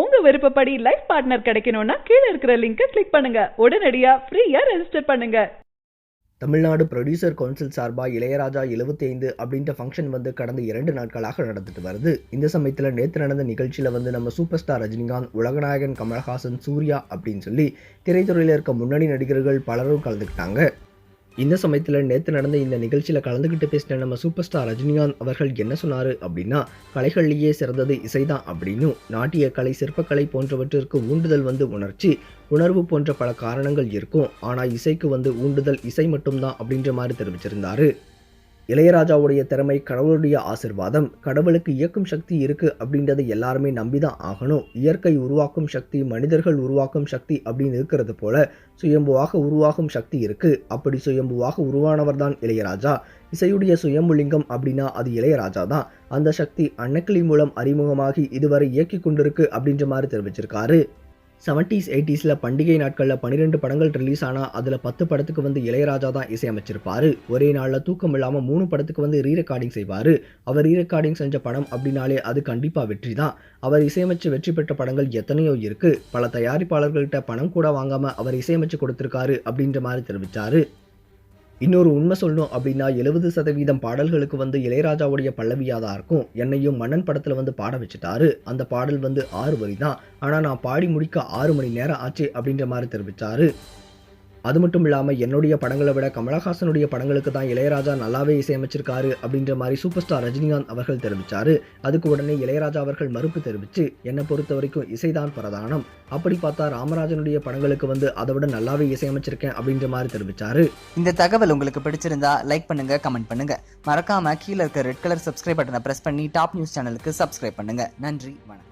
உங்க விருப்பப்படி life partner கிடைக்கணும்னா கீழே இருக்கிற லிங்கை கிளிக் பண்ணுங்க. உடனடியா ஃப்ரீயா ரெஜிஸ்டர் பண்ணுங்க. தமிழ்நாடு ப்ரொடியூசர் கவுன்சில் சார்பாக இளையராஜா 75 அப்படின்ற ஃபங்க்ஷன் வந்து கடந்த இரண்டு நாட்களாக நடந்துட்டு வருது. இந்த சமயத்தில் நேற்று நடந்த நிகழ்ச்சியில் வந்து நம்ம சூப்பர் ஸ்டார் ரஜினிகாந்த் உலகநாயகன் கமல்ஹாசன் சூர்யா அப்படின்னு சொல்லி திரைத்துறையில் இருக்க முன்னணி நடிகர்கள் பலரும் கலந்துக்கிட்டாங்க. இந்த சமயத்தில் நேற்று நடந்த இந்த நிகழ்ச்சியில் கலந்துக்கிட்டு பேசின நம்ம சூப்பர் ஸ்டார் ரஜினிகாந்த் அவர்கள் என்ன சொன்னார் அப்படின்னா கலைகள்லேயே சிறந்தது இசைதான் அப்படின்னும் நாட்டிய கலை சிற்பக்கலை போன்றவற்றிற்கு ஊண்டுதல் வந்து உணர்ச்சி உணர்வு போன்ற பல காரணங்கள் இருக்கும். ஆனால் இசைக்கு வந்து ஊண்டுதல் இசை மட்டும்தான் அப்படின்ற மாதிரி தெரிவிச்சிருந்தாரு. இளையராஜாவுடைய திறமை கடவுளுடைய ஆசிர்வாதம் கடவுளுக்கு இயக்கும் சக்தி இருக்கு அப்படின்றத எல்லாருமே நம்பிதான் ஆகணும். இயற்கை உருவாக்கும் சக்தி மனிதர்கள் உருவாக்கும் சக்தி அப்படின்னு இருக்கிறது போல சுயம்புவாக உருவாகும் சக்தி இருக்கு. அப்படி சுயம்புவாக உருவானவர் தான் இளையராஜா. இசையுடைய சுயம்புலிங்கம் அப்படின்னா அது இளையராஜா தான். அந்த சக்தி அன்னக்கிளி மூலம் அறிமுகமாகி இதுவரை இயக்கி கொண்டிருக்கு அப்படின்ற மாதிரி தெரிவிச்சிருக்காரு. செவன்ட்டீஸ் எயிட்டிஸில் பண்டிகை நாட்களில் பன்னிரெண்டு படங்கள் ரிலீஸ் ஆனால் அதில் பத்து படத்துக்கு வந்து இளையராஜா தான் இசையமைச்சிருப்பார். ஒரே நாளில் தூக்கம் இல்லாமல் மூணு படத்துக்கு வந்து ரீ ரெக்கார்டிங் செய்வார். அவர் ரீ ரெக்கார்டிங் செஞ்ச படம் அப்படின்னாலே அது கண்டிப்பாக வெற்றி தான். அவர் இசையமைச்சு வெற்றி பெற்ற படங்கள் எத்தனையோ இருக்குது பல தயாரிப்பாளர்கள்ட்ட பணம் கூட வாங்காமல் அவர் இசையமைச்சு கொடுத்துருக்காரு அப்படின்ற மாதிரி தெரிவித்தார் இன்னொரு உண்மை சொல்லணும் அப்படின்னா எழுபது சதவீதம் பாடல்களுக்கு வந்து இளையராஜாவுடைய பல்லவியாக தான் இருக்கும் என்னையும் மன்னன் படத்தில் வந்து பாட வச்சுட்டாரு. அந்த பாடல் வந்து ஆறு வரி தான் ஆனால் நான் பாடி முடிக்க ஆறு மணி நேரம் ஆச்சு அப்படின்ற மாதிரி தெரிவித்தாரு அது மட்டும் இல்லாமல் என்னுடைய படங்களை விட கமலஹாசனுடைய படங்களுக்கு தான் இளையராஜா நல்லாவே இசையமைச்சிருக்காரு அப்படின்ற மாதிரி சூப்பர் ஸ்டார் ரஜினிகாந்த் அவர்கள் தெரிவித்தார் அதுக்கு உடனே இளையராஜா அவர்கள் மறுப்பு தெரிவித்து என்னை பொறுத்த வரைக்கும் இசைதான் பிரதானம். அப்படி பார்த்தா ராமராஜனுடைய படங்களுக்கு வந்து அதை விட நல்லாவே இசையமைச்சிருக்கேன் அப்படின்ற மாதிரி தெரிவித்தார் இந்த தகவல் உங்களுக்கு பிடிச்சிருந்தா லைக் பண்ணுங்க கமெண்ட் பண்ணுங்க. மறக்காம கீழே இருக்க ரெட் கலர் சப்ஸ்கிரைப் பட்டனை பிரஸ் பண்ணி டாப் நியூஸ் சேனலுக்கு சப்ஸ்கிரைப் பண்ணுங்க. நன்றி வணக்கம்.